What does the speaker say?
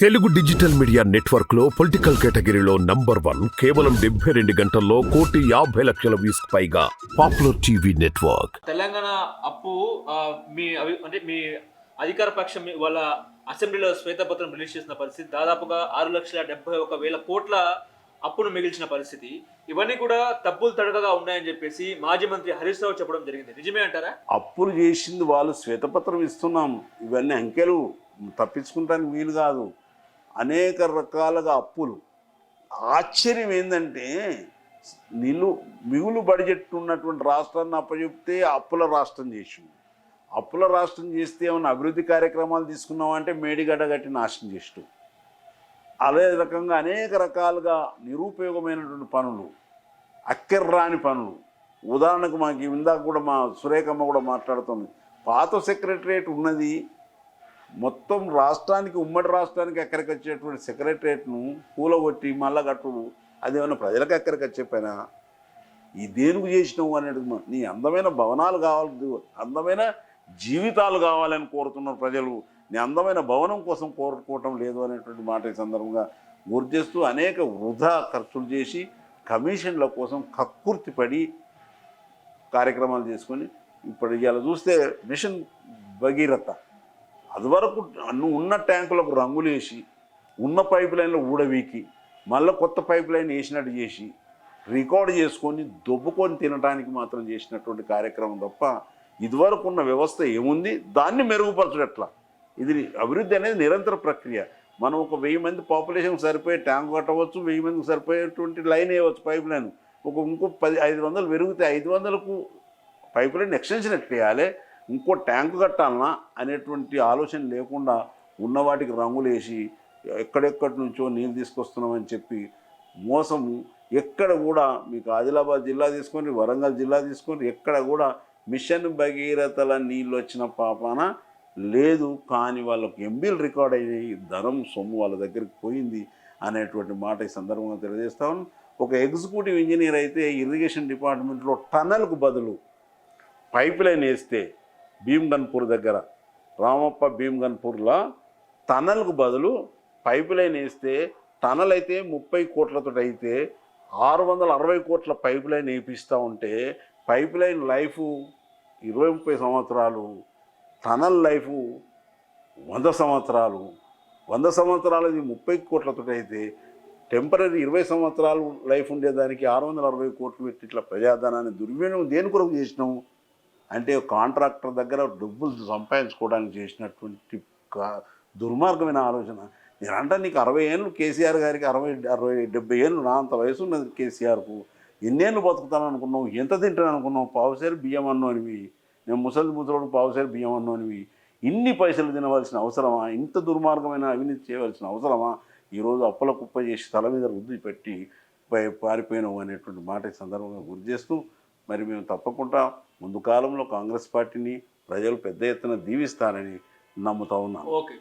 Telugu digital media నెట్వర్క్లో political కేటగిరీలో number one కేవలం డెబ్బై రెండు గంటల్లో కోటి యాభై లక్షల వ్యూస్ పైగా పాపులర్ టీవీ నెట్వర్క్. తెలంగాణ అప్పు ఆ, మీ అవి అంటే మీ అధికార పక్షం వాళ్ళ అసెంబ్లీలో శ్వేతపత్రం రిలీజ్ చేసిన పరిస్థితి దాదాపుగా ఆరు లక్షల డెబ్బై ఒక వేల కోట్ల అప్పును మిగిల్చిన పరిస్థితి. ఇవన్నీ కూడా తప్పులు తడకగా ఉన్నాయని చెప్పేసి మాజీ మంత్రి హరీష్ రావు చెప్పడం జరిగింది. నిజమే అంటారా? అప్పులు చేసింది వాళ్ళు శ్వేతపత్రం ఇస్తున్నాం. ఇవన్నీ అంకెలు. తప్పించుకుంటానికి వీలు కాదు. అనేక రకాలుగా అప్పులు. ఆశ్చర్యం ఏంటంటే నిలు మిగులు బడ్జెట్ ఉన్నటువంటి రాష్ట్రాన్ని అప్పచెప్తే అప్పుల రాష్ట్రం చేసింది అప్పుల రాష్ట్రం చేస్తే ఏమైనా అభివృద్ధి కార్యక్రమాలు తీసుకున్నామంటే మేడిగడ్డ కట్టి నాశనం చేస్తూ అదే రకంగా అనేక రకాలుగా నిరుపయోగమైనటువంటి పనులు అక్కర్రాని పనులు. ఉదాహరణకు మాకు ఇందాక కూడా మా సురేఖమ్మ కూడా మాట్లాడుతుంది. పాత సెక్రటరియట్ ఉన్నది మొత్తం రాష్ట్రానికి ఉమ్మడి రాష్ట్రానికి ఎక్కడికి వచ్చేటువంటి సెక్రటరియట్ను కూలగొట్టి మళ్ళా కట్టుడు. అది ఏమైనా ప్రజలకు ఎక్కడికి వచ్చే పైన ఈ దేనికి చేసినావు అనేది నీ అందమైన భవనాలు కావాలి అందమైన జీవితాలు కావాలని కోరుతున్నారు ప్రజలు. నీ అందమైన భవనం కోసం కోరుకోవటం లేదు అనేటువంటి మాట ఈ సందర్భంగా గుర్తు చేస్తూ అనేక వృధా ఖర్చులు చేసి కమిషన్ల కోసం కక్కుర్తిపడి కార్యక్రమాలు చేసుకొని ఇప్పుడు ఇవాళ చూస్తే మిషన్ భగీరథ. అది వరకు అన్ని ఉన్న ట్యాంకులకు రంగులు వేసి ఉన్న పైప్ లైన్లో ఊడవీకి మళ్ళీ కొత్త పైప్ లైన్ వేసినట్టు చేసి రికార్డ్ చేసుకొని దొబ్బుకొని తినడానికి మాత్రం చేసినటువంటి కార్యక్రమం తప్ప ఇదివరకు ఉన్న వ్యవస్థ ఏముంది? దాన్ని మెరుగుపరచడం ఎట్లా? ఇది అభివృద్ధి అనేది నిరంతర ప్రక్రియ. మనం ఒక వెయ్యి మంది పాపులేషన్కి సరిపోయే ట్యాంక్ కట్టవచ్చు వెయ్యి మందికి సరిపోయేటువంటి లైన్ వేయవచ్చు పైప్ లైన్. ఒక ఇంకో పది ఐదు వందలు పెరిగితే ఐదు వందలకు పైప్ లైన్ ఎక్స్టెన్షన్ ఎట్లా వేయాలి ఇంకో ట్యాంకు కట్టాలనా అనేటువంటి ఆలోచన లేకుండా ఉన్న వాటికి రంగులు వేసి ఎక్కడెక్కడి నుంచో నీళ్ళు తీసుకొస్తున్నామని చెప్పి మోసము. ఎక్కడ కూడా మీకు ఆదిలాబాద్ జిల్లా తీసుకొని వరంగల్ జిల్లా తీసుకొని ఎక్కడ కూడా మిషన్ భగీరథల నీళ్ళు వచ్చిన పాపాన లేదు. కానీ వాళ్ళకి ఎంబీలు రికార్డ్ అయ్యాయి ధనం సొమ్ము వాళ్ళ దగ్గరికి పోయింది అనేటువంటి మాట ఈ సందర్భంగా తెలియజేస్తా ఒక ఎగ్జిక్యూటివ్ ఇంజనీర్ అయితే ఇరిగేషన్ డిపార్ట్మెంట్లో టన్నల్కు బదులు పైప్ లైన్ వేస్తే భీమ్గన్పూర్ దగ్గర. రామప్ప భీమ్గన్పూర్లో టనల్కు బదులు పైప్ లైన్ వేస్తే టనల్ అయితే ముప్పై కోట్లతో అయితే ఆరు వందల అరవై కోట్ల పైప్ లైన్ వేపిస్తూ ఉంటే పైప్ లైన్ లైఫ్ ఇరవై ముప్పై సంవత్సరాలు టనల్ లైఫ్ వంద సంవత్సరాలు. వంద సంవత్సరాలది ముప్పై కోట్లతో అయితే టెంపరీ ఇరవై సంవత్సరాలు లైఫ్ ఉండేదానికి ఆరు వందల అరవై కోట్లు పెట్టి ఇట్లా ప్రజాధనాన్ని దుర్వినియోగం దేని కొరకు చేసినాము అంటే కాంట్రాక్టర్ దగ్గర డబ్బులు సంపాదించుకోవడానికి చేసినటువంటి దుర్మార్గమైన ఆలోచన. నేనంటే అంటే నీకు అరవై ఏళ్ళు కేసీఆర్ గారికి అరవై అరవై డెబ్బై ఏళ్ళు నా అంత వయసు ఉన్నది కేసీఆర్కు. ఎన్నేళ్ళు బతుకుతాను అనుకున్నావు ఎంత తింటాను అనుకున్నావు పావుసేరు బియ్యం అన్నోనివి. నేను ముసలి ముసలోడు పావుసేరు బియ్యం అన్నోనివి. ఇన్ని పైసలు తినవలసిన అవసరమా? ఇంత దుర్మార్గమైన అవినీతి చేయవలసిన అవసరమా? ఈరోజు అప్పుల కుప్ప చేసి తల మీద రుద్ది పెట్టి పారిపోయినావు అనేటువంటి మాట ఈ సందర్భంగా గుర్తు చేస్తూ మరి మేము తప్పకుండా ముందు కాలంలో కాంగ్రెస్ పార్టీని ప్రజలు పెద్ద ఎత్తున దీవిస్తారని నమ్ముతా ఉన్నాం. ఓకే.